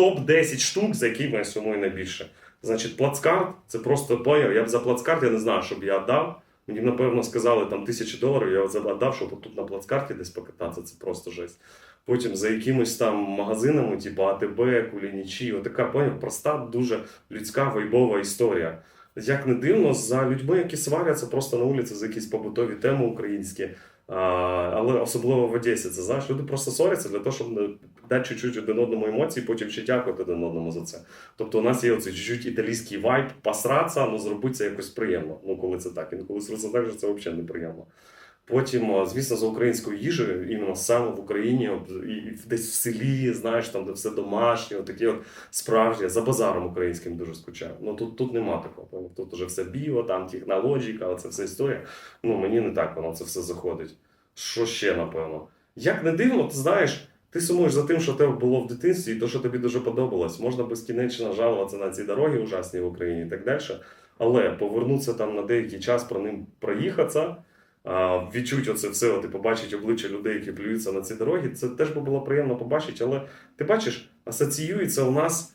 топ-10 штук, за які я сумую найбільше. Значить, плацкарт це просто поняв. Я б за плацкарт я не знаю, щоб я дав. Мені, напевно, сказали там тисячі доларів, я задав, щоб тут на плацкарті десь покататися, це просто жесть. Потім за якимось там магазинами, типу АТБ, Кулінічі, отака поняв, проста, дуже людська вайбова історія. Як не дивно, за людьми, які сваряться просто на вулиці за якісь побутові теми українські, а, але особливо в Одесі, це знаєш, люди просто сваряться для того, щоб дати чуть-чуть один одному емоції, потім ще дякувати один одному за це. Тобто у нас є оцей чуть-чуть італійський вайб, посратися, ну зробити це якось приємно. Ну, коли це так. Інколи це так, що це взагалі неприємно. Потім, звісно, за українською їжею, іменно саме в Україні, і, десь в селі, знаєш, там, де все домашнє, такі от справжні, за базаром українським дуже скучаю. Ну тут, тут нема такого. Тут уже все біо, там технологіка, оце вся історія. Ну мені не так воно це все заходить. Що ще, напевно? Як не дивно, ти знаєш, ти сумуєш за тим, що тебе було в дитинстві, і то, що тобі дуже подобалось. Можна безкінечно жалуватися на ці дороги ужасні в Україні і так далі. Але повернутися там на деякий час про ним проїхатися, відчути оце все, ти побачить обличчя людей, які плюються на ці дороги, це теж би було приємно побачити. Але ти бачиш, асоціюється у нас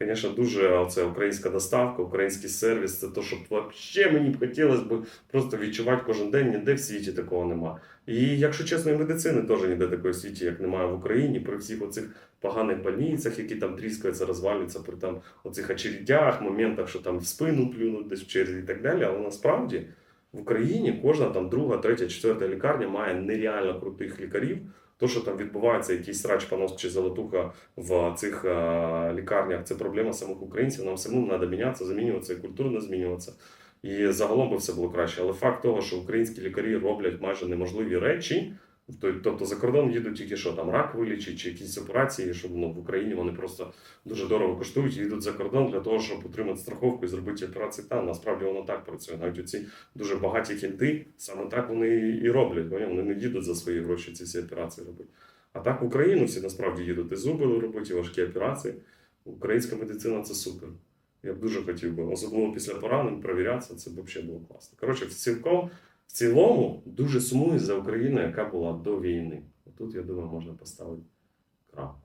Звісно, дуже оце українська доставка, український сервіс це те, що взагалі мені б хотілося б просто відчувати кожен день, ніде в світі такого нема. І якщо чесно, і медицини теж ніде такої в світі, як немає в Україні, при всіх оцих поганих больницях, які там тріскаються, розвалюються, при там оцих очередях, моментах, що там в спину плюнуть десь в черзі і так далі. Але насправді в Україні кожна там друга, третя, четверта лікарня має нереально крутих лікарів. То, що там відбувається якийсь срач, понос чи золотуха в цих е, лікарнях, це проблема самих українців. Нам самим треба мінятися, замінюватися і культурно змінюватися. І загалом би все було краще. Але факт того, що українські лікарі роблять майже неможливі речі, тобто за кордон їдуть тільки що там рак вилічить чи якісь операції, щоб ну, в Україні вони просто дуже дорого коштують і йдуть за кордон для того, щоб отримати страховку і зробити операції там. Насправді воно так працює. Навіть оці дуже багаті кінти, саме так вони і роблять. Вони не їдуть за свої гроші ці всі операції робити. А так в Україну всі насправді їдуть і зуби робити, і важкі операції. Українська медицина це супер. Я б дуже хотів би, особливо після поранень, провірятися, це б взагалі було класно. Коротше, цілком, цілому дуже сумую за Україну, яка була до війни. Тут, я думаю, можна поставити крапку.